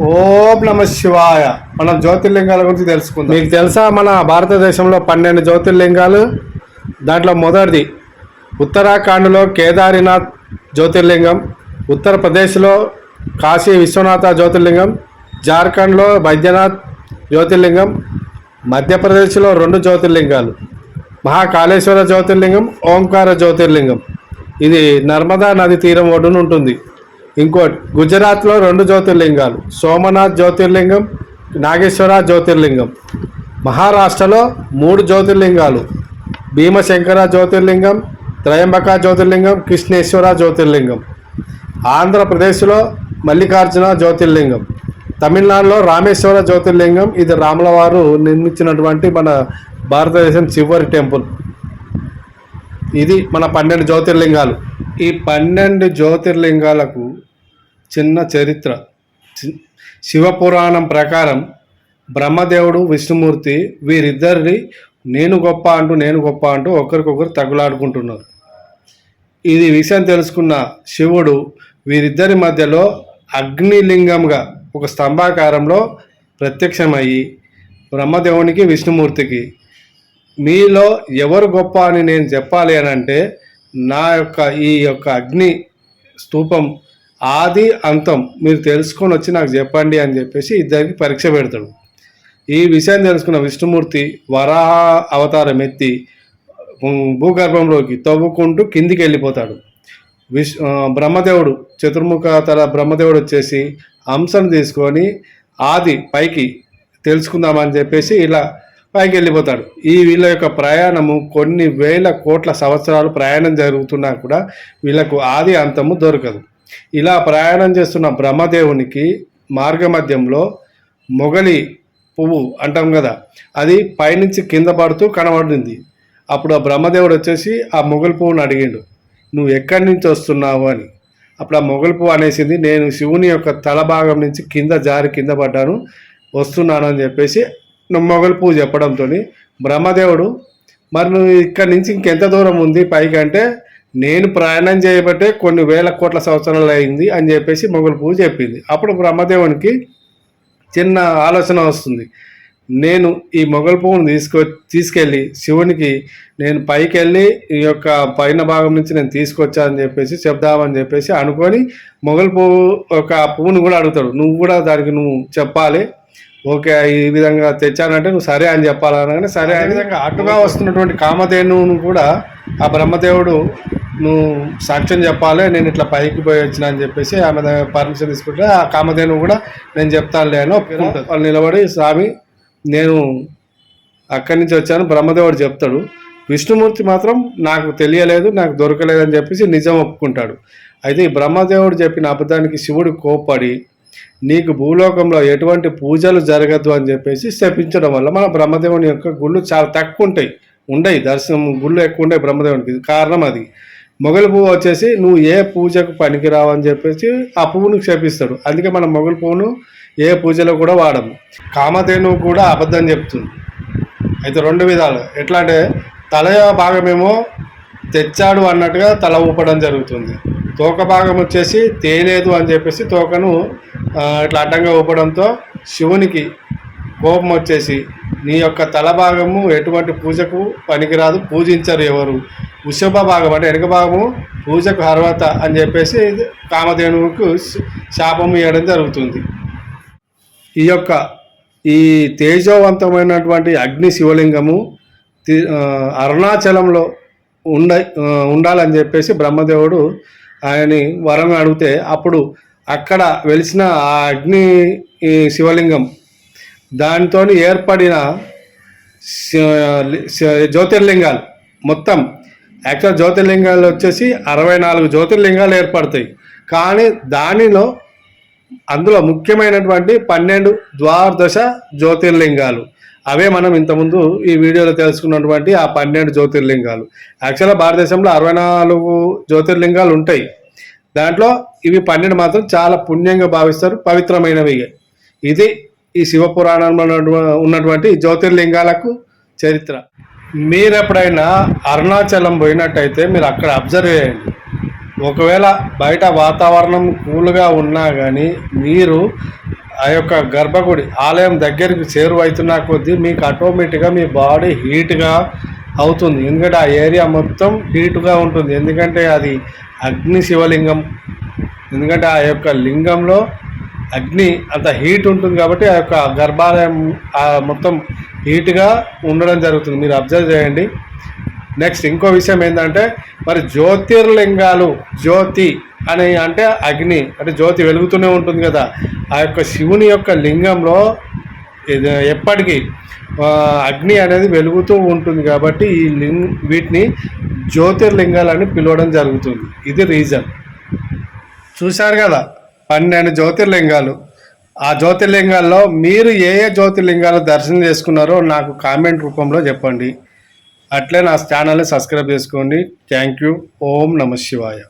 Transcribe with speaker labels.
Speaker 1: ఓం నమ శివాయ. మనం జ్యోతిర్లింగాల గురించి తెలుసుకుందాం. మీకు తెలుసా మన భారతదేశంలో పన్నెండు జ్యోతిర్లింగాలు? దాంట్లో మొదటిది ఉత్తరాఖండ్లో కేదారినాథ్ జ్యోతిర్లింగం ఉత్తరప్రదేశ్లో కాశీ విశ్వనాథ జ్యోతిర్లింగం జార్ఖండ్లో బైద్యనాథ్ జ్యోతిర్లింగం మధ్యప్రదేశ్లో రెండు జ్యోతిర్లింగాలు మహాకాళేశ్వర జ్యోతిర్లింగం ఓంకార జ్యోతిర్లింగం. ఇది నర్మదా నది తీరం ఒడ్డున ఉంటుంది. ఇంకోటి గుజరాత్లో రెండు జ్యోతిర్లింగాలు. సోమనాథ్ జ్యోతిర్లింగం నాగేశ్వర జ్యోతిర్లింగం. మహారాష్ట్రలో మూడు జ్యోతిర్లింగాలు. భీమశంకర జ్యోతిర్లింగం త్రయంబక జ్యోతిర్లింగం కృష్ణేశ్వర జ్యోతిర్లింగం. ఆంధ్రప్రదేశ్లో మల్లికార్జున జ్యోతిర్లింగం. తమిళనాడులో రామేశ్వర జ్యోతిర్లింగం. ఇది రాముల వారు నిర్మించినటువంటి మన భారతదేశం చివరి టెంపుల్. ఇది మన పన్నెండు జ్యోతిర్లింగాలు. ఈ పన్నెండు జ్యోతిర్లింగాలకు చిన్న చరిత్ర. శివపురాణం ప్రకారం బ్రహ్మదేవుడు విష్ణుమూర్తి వీరిద్దరిని నేను గొప్ప అంటూ నేను గొప్ప అంటూ ఒకరికొకరు తగులాడుకుంటున్నారు. ఇది విషయం తెలుసుకున్న శివుడు వీరిద్దరి మధ్యలో అగ్నిలింగంగా ఒక స్తంభాకారంలో ప్రత్యక్షమయ్యి బ్రహ్మదేవునికి విష్ణుమూర్తికి మీలో ఎవరు గొప్ప అని నేను చెప్పాలి అని అంటే నా యొక్క ఈ యొక్క అగ్ని స్తూపం ఆది అంతం మీరు తెలుసుకొని వచ్చి నాకు చెప్పండి అని చెప్పేసి ఇద్దరికి పరీక్ష పెడతాడు. ఈ విషయం తెలుసుకున్న విష్ణుమూర్తి వరాహ అవతారం ఎత్తి భూగర్భంలోకి తవ్వుకుంటూ కిందికి వెళ్ళిపోతాడు. విష్ బ్రహ్మదేవుడు చతుర్ముఖ తల బ్రహ్మదేవుడు వచ్చేసి అంశం తీసుకొని ఆది పైకి తెలుసుకుందామని చెప్పేసి ఇలా పైకి వెళ్ళిపోతాడు ఈ వీళ్ళ యొక్క ప్రయాణము కొన్ని వేల కోట్ల సంవత్సరాలు ప్రయాణం జరుగుతున్నా కూడా వీళ్ళకు ఆది అంతము దొరకదు. ఇలా ప్రయాణం చేస్తున్న బ్రహ్మదేవునికి మార్గమధ్యంలో మొగలి పువ్వు అంటాం కదా అది పైనుంచి కింద పడుతూ కనబడింది. అప్పుడు ఆ బ్రహ్మదేవుడు వచ్చేసి ఆ మొగలి పువ్వును అడిగిండు నువ్వు ఎక్కడి నుంచి వస్తున్నావు? అని. అప్పుడు ఆ మొగలి పువ్వు అనేసింది నేను శివుని యొక్క తల భాగం నుంచి కింద జారి కింద పడ్డాను వస్తున్నాను అని చెప్పేసి నువ్వు పూజ చెప్పడంతో బ్రహ్మదేవుడు మరి నువ్వు ఇక్కడ నుంచి ఇంకెంత దూరం ఉంది పైకి అంటే నేను ప్రయాణం చేయబట్టే కొన్ని వేల కోట్ల సంవత్సరాలు అయింది అని చెప్పేసి మొగలు పూజ చెప్పింది. అప్పుడు బ్రహ్మదేవునికి చిన్న ఆలోచన వస్తుంది. నేను ఈ మొగల్ పువ్వును తీసుకో తీసుకెళ్ళి శివునికి నేను పైకి వెళ్ళి ఈ యొక్క పైన భాగం నుంచి నేను తీసుకొచ్చా అని చెప్పేసి చెప్దామని చెప్పేసి అనుకొని మొగల్ పువ్వు ఒక పువ్వును కూడా అడుగుతాడు. నువ్వు కూడా దానికి నువ్వు చెప్పాలి. ఓకే ఈ విధంగా తెచ్చానంటే నువ్వు సరే అని చెప్పాలనగానే సరే అనే విధంగా అటుగా వస్తున్నటువంటి కామధేనువును కూడా ఆ బ్రహ్మదేవుడు నువ్వు సాక్ష్యం చెప్పాలి నేను ఇట్లా పైకి పోయి వచ్చిన అని చెప్పేసి ఆమె పర్మిషన్ తీసుకుంటే ఆ కామధేనువు కూడా నేను చెప్తానులే అని ఒప్పుకుంటుంది. వాళ్ళు నిలబడి స్వామి నేను అక్కడి నుంచి వచ్చాను బ్రహ్మదేవుడు చెప్తాడు. విష్ణుమూర్తి మాత్రం నాకు తెలియలేదు నాకు దొరకలేదు అని చెప్పేసి నిజం ఒప్పుకుంటాడు. అయితే ఈ బ్రహ్మదేవుడు చెప్పిన అబద్ధానికి శివుడు కోప్పడి నీకు భూలోకంలో ఎటువంటి పూజలు జరగద్దు అని చెప్పేసి శపించడం వల్ల మన బ్రహ్మదేవుని యొక్క గుళ్ళు చాలా తక్కువ ఉంటాయి. ఉండయి. దర్శనం గుళ్ళు ఎక్కువ ఉంటాయి బ్రహ్మదేవునికి. కారణం అది. మొగలి పువ్వు వచ్చేసి నువ్వు ఏ పూజకు పనికిరావు అని చెప్పేసి ఆ పువ్వును క్షేపిస్తాడు. అందుకే మనం మొగలి పువ్వును ఏ పూజలో కూడా వాడము. కామధేనువు కూడా అబద్ధం చెప్తుంది. అయితే రెండు విధాలు. ఎట్లా అంటే తల భాగమేమో తెచ్చాడు అన్నట్టుగా తల ఊపడం జరుగుతుంది. తోక భాగం వచ్చేసి తేలేదు అని చెప్పేసి తోకను ఇట్లా అడ్డంగా ఊపడంతో శివునికి కోపం వచ్చేసి నీ యొక్క తల భాగము ఎటువంటి పూజకు పనికిరాదు పూజించరు ఎవరు. వృషభ భాగం అంటే వెనుక భాగము పూజకు అర్హత అని చెప్పేసి కామధేనువుకు శాపం ఇవ్వడం జరుగుతుంది. ఈ యొక్క ఈ తేజోవంతమైనటువంటి అగ్ని శివలింగము తి- అరుణాచలంలో ఉండ ఉండాలని చెప్పేసి బ్రహ్మదేవుడు ఆయన్ని వరం అడిగితే అప్పుడు అక్కడ వెలిసిన ఆ అగ్ని ఈ శివలింగం దానితో ఏర్పడిన జ్యోతిర్లింగాలు. మొత్తం యాక్చువల్ జ్యోతిర్లింగాలు వచ్చేసి అరవై నాలుగు జ్యోతిర్లింగాలు ఏర్పడతాయి. కానీ దానిలో అందులో ముఖ్యమైనటువంటి పన్నెండు ద్వాదశ జ్యోతిర్లింగాలు. అవే మనం ఇంతకుముందు ఈ వీడియోలో తెలుసుకున్నటువంటి ఆ పన్నెండు జ్యోతిర్లింగాలు. యాక్చువల్గా భారతదేశంలో అరవై నాలుగు జ్యోతిర్లింగాలు ఉంటాయి. దాంట్లో ఇవి పన్నెండు మాత్రం చాలా పుణ్యంగా భావిస్తారు పవిత్రమైనవి. ఇది ఈ శివపురాణంలో ఉన్నటువంటి జ్యోతిర్లింగాలకు చరిత్ర. మీరు ఎప్పుడైనా అరుణాచలం పోయినట్టయితే మీరు అక్కడ అబ్జర్వ్ చేయండి. ఒకవేళ బయట వాతావరణం కూల్గా ఉన్నా కానీ మీరు ఆ యొక్క గర్భగుడి ఆలయం దగ్గరికి చేరువైతున్న కొద్దీ మీకు ఆటోమేటిక్గా మీ బాడీ హీట్గా అవుతుంది. ఎందుకంటే ఆ ఏరియా మొత్తం హీట్గా ఉంటుంది. ఎందుకంటే అది అగ్ని శివలింగం. ఎందుకంటే ఆ యొక్క లింగంలో అగ్ని అంత హీట్ ఉంటుంది కాబట్టి ఆ యొక్క గర్భాలయం మొత్తం హీట్గా ఉండడం జరుగుతుంది. మీరు అబ్జర్వ్ చేయండి. నెక్స్ట్ ఇంకో విషయం ఏంటంటే మరి జ్యోతిర్లింగాలు జ్యోతి అని అంటే అగ్ని అంటే జ్యోతి వెలుగుతూనే ఉంటుంది కదా. ఆ యొక్క శివుని యొక్క లింగంలో ఎప్పటికీ అగ్ని అనేది వెలుగుతూ ఉంటుంది కాబట్టి ఈ లింగ్ వీటిని జ్యోతిర్లింగాలని పిలవడం జరుగుతుంది. ఇది రీజన్ చూశారు కదా పన్నెండు జ్యోతిర్లింగాలు. ఆ జ్యోతిర్లింగాల్లో మీరు ఏ ఏ జ్యోతిర్లింగాలు దర్శనం చేసుకున్నారో నాకు కామెంట్ రూపంలో చెప్పండి. అట్లే నా ఛానల్ని సబ్స్క్రైబ్ చేసుకోండి. Thank you. ఓం నమ శివాయ.